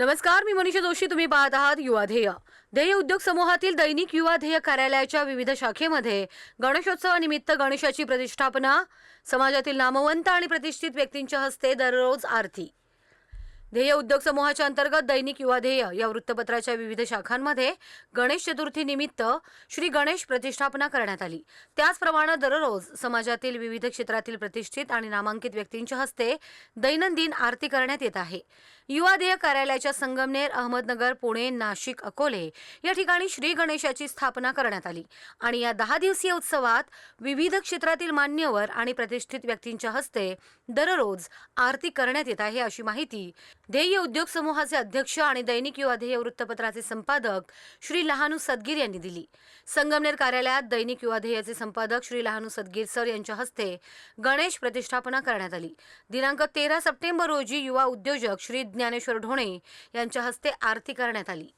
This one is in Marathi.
नमस्कार मी मनीषा जोशी. तुम्ही पाहत आहात युवा ध्येय. ध्येय उद्योग समूहातील दैनिक युवा ध्येय कार्यालयाच्या विविध शाखेमध्ये गणेशोत्सवानिमित्त गणेशाची प्रतिष्ठापना समाजातील नामवंत आणि प्रतिष्ठित व्यक्तींच्या हस्ते दररोज आरती. ध्येय उद्योग समूहाच्या अंतर्गत दैनिक युवा ध्येय या वृत्तपत्राच्या विविध शाखांमध्ये गणेश चतुर्थी निमित्त श्री गणेश प्रतिष्ठापना करण्यात आली. त्याचप्रमाणे दररोज समाजातील विविध क्षेत्रातील प्रतिष्ठित आणि नामांकित व्यक्तींच्या हस्ते दैनंदिन आरती करण्यात येत आहे. युवा ध्येय कार्यालयाच्या संगमनेर अहमदनगर पुणे नाशिक अकोले या ठिकाणी श्री गणेशाची स्थापना करण्यात आली आणि या दहा दिवसीय उत्सवात विविध क्षेत्रातील मान्यवर आणि प्रतिष्ठित व्यक्तींच्या हस्ते दररोज आरती करण्यात येत आहे अशी माहिती ध्येय उद्योग समूहाचे अध्यक्ष आणि दैनिक युवा ध्येय वृत्तपत्राचे संपादक श्री लहानू सदगीर यांनी दिली. संगमनेर कार्यालयात दैनिक युवा ध्येयाचे संपादक श्री लहानू सदगीर सर यांच्या हस्ते गणेश प्रतिष्ठापना करण्यात आली. दिनांक तेरा सप्टेंबर रोजी युवा उद्योजक श्री ज्ञानेश्वर ढोणे यांच्या हस्ते आरती करण्यात आली.